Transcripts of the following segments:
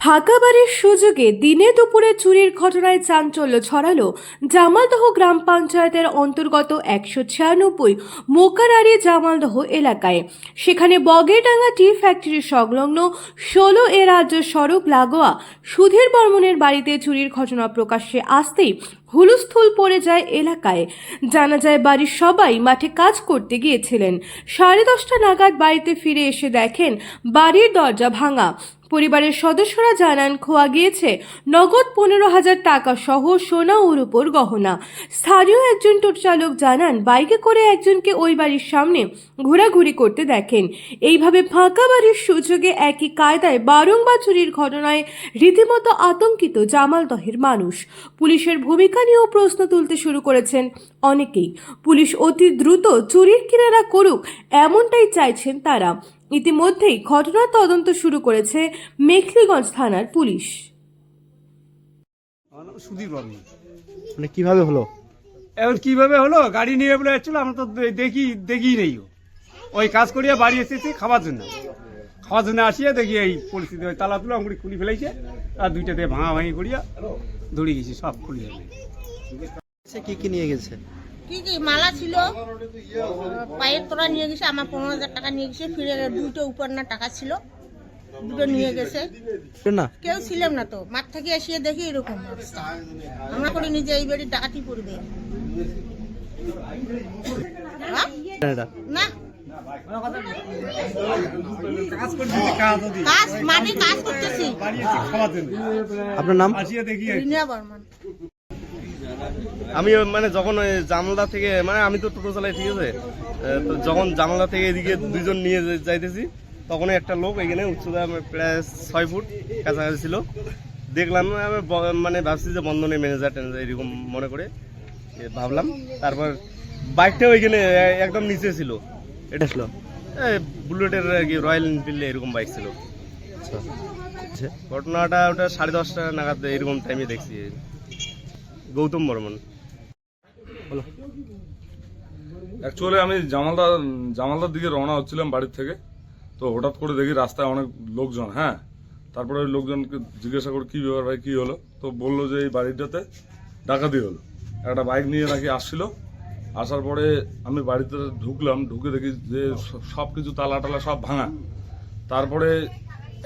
ফাঁকা বাড়ির সুযোগে দিনে দুপুরে চুরির ঘটনায় চাঞ্চল্য ছড়ালো জামালদহ গ্রাম পঞ্চায়েতের অন্তর্গত একশো ছিয়ানব্বই মোকারারি জামালদহ এলাকায়। সেখানে বগেডাঙ্গা টি ফ্যাক্টরি সংলগ্ন ষোলো এ রাজ্য সড়ক লাগোয়া সুধীর বর্মনের বাড়িতে চুরির ঘটনা প্রকাশ্যে আসতেই হুলুস্থুল পড়ে যায় এলাকায়। জানা যায়, বাড়ির সবাই মাঠে কাজ করতে গিয়েছিলেন। সাড়ে দশটা নাগাদ বাড়িতে ফিরে এসে দেখেন, বাড়ির দরজা ভাঙা। পরিবারের সদস্যরা জানান, খোয়া গিয়েছে নগদ পনেরো হাজার টাকা সহ সোনা ওর উপর গহনা। স্থানীয় একজন টোটো চালক জানান, বাইকে করে একজনকে ওই বাড়ির সামনে ঘোরাঘুরি করতে দেখেন। এইভাবে ফাঁকা বাড়ির সুযোগে একই কায়দায় বারংবার চুরির ঘটনায় রীতিমতো আতঙ্কিত জামাল জামালদহের মানুষ। পুলিশের ভূমিকা নিয়েও প্রশ্ন তুলতে শুরু করেছেন অনেকেই। পুলিশ অতি দ্রুত চুরির কিনারা করুক, এমনটাই চাইছেন তারা। ইতিমধ্যেই ঘটনার তদন্ত শুরু করেছে মেখলিগঞ্জ থানার পুলিশ। আমার নাম সুধীর বর্মন। মানে কীভাবে হলো? এখন কীভাবে হলো? গাড়ি নিয়ে বলে যাচ্ছিল আমরা তো দেখি দেখি নেই ও। ওই কাজ করিয়া বাড়ি এসেছি খাবার জন্য। খাওয়ার জন্য আসিয়া দেখি এই পরিস্থিতি ওই তালা তুলো আঙুলি খুলি ফেলাইছে আর দুইটা দিয়ে ভাঙা ভাঙি করিয়া দৌড়ে গেছি সব খুলি সে কি কি নিয়ে গেছে? কি কি মালা ছিল? পায়ের তোরা নিয়ে গেছে আমার পনেরো হাজার টাকা নিয়ে গেছে ফিরে দুটো উপর না টাকা ছিল দুটো নিয়ে গেছে। না? কেউ ছিলাম না তো মাঠ থেকে এসে দেখি এরকম অবস্থা। আমরা করি নিজে এই বাড়ি ডাকাতি পড়বে? না। আপনার নাম? আসিয়া দেখি রিনা বর্মন। আমি মানে যখন ওই জানলা থেকে মানে আমি তো টোটো চালাই ঠিক আছে? তো যখন জানলা থেকে এদিকে দুজন নিয়ে যাইতেছি তখন একটা লোক এখানে উচ্চতা প্রায় ছয় ফুট কাছাকাছি ছিল। দেখলাম আমি মানে ভাবছি যে বন্ধনের ম্যানেজার ট্যানেজার এরকম মনে করে। ভাবলাম তারপর বাইকটাও এখানে একদম নিচে ছিল। এটা ছিল। বুলেটের আর কি রয়্যাল এনফিল্ড এরকম বাইক ছিল। আচ্ছা। ঘটনাটা ওটা সাড়ে দশটা নাগাদ এরকম টাইমে দেখছি। গৌতম বর্মন। অ্যাকচুয়ালি আমি জামালদা, জামালদার দিকে রওনা হচ্ছিলাম বাড়ির থেকে। তো হঠাৎ করে দেখি রাস্তায় অনেক লোকজন হ্যাঁ? তারপরে ওই লোকজনকে জিজ্ঞাসা করি কী ব্যাপার ভাই, কী হলো? তো বলল যে এই বাড়িটাতে ডাকাতি হলো। একটা বাইক নিয়ে নাকি আসছিল। আসার পরে আমি বাড়িতে ঢুকলাম, ঢুকে দেখি যে সব কিছু তালা টালা সব ভাঙা। তারপরে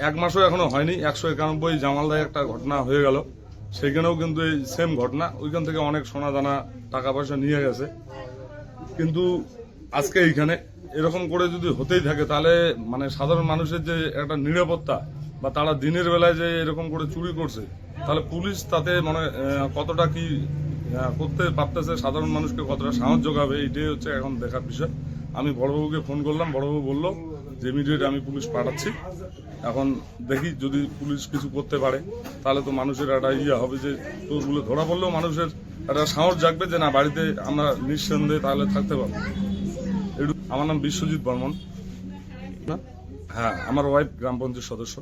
এক মাসও এখনও হয়নি, একশো একানব্বই জামালদায় একটা ঘটনা হয়ে গেল। সেখানেও কিন্তু এই সেম ঘটনা। ওইখান থেকে অনেক সোনা দানা টাকা পয়সা নিয়ে গেছে। কিন্তু আজকে এইখানে এরকম করে যদি হতেই থাকে, তাহলে মানে সাধারণ মানুষের যে একটা নিরাপত্তা বা তারা দিনের বেলায় যে এরকম করে চুরি করছে, তাহলে পুলিশ তাতে মানে কতটা কি করতে পারতেছে, সাধারণ মানুষকে কতটা সাহায্য যোগাবে এইটাই হচ্ছে এখন দেখার বিষয়। আমি বড়বাবুকে ফোন করলাম বড়বাবু বলল যে ইমিডিয়েট আমি পুলিশ পাঠাচ্ছি। এখন দেখি যদি পুলিশ কিছু করতে পারে তাহলে তো মানুষের একটা ইয়ে হবে যে চোরগুলো ধরা পড়লেও মানুষের একটা সাহস জাগবে যে না বাড়িতে আমরা নিঃসন্দেহে তাহলে থাকতে পারব। আমার নাম বিশ্বজিৎ বর্মন। হ্যাঁ আমার ওয়াইফ গ্রাম পঞ্চায়েত সদস্য।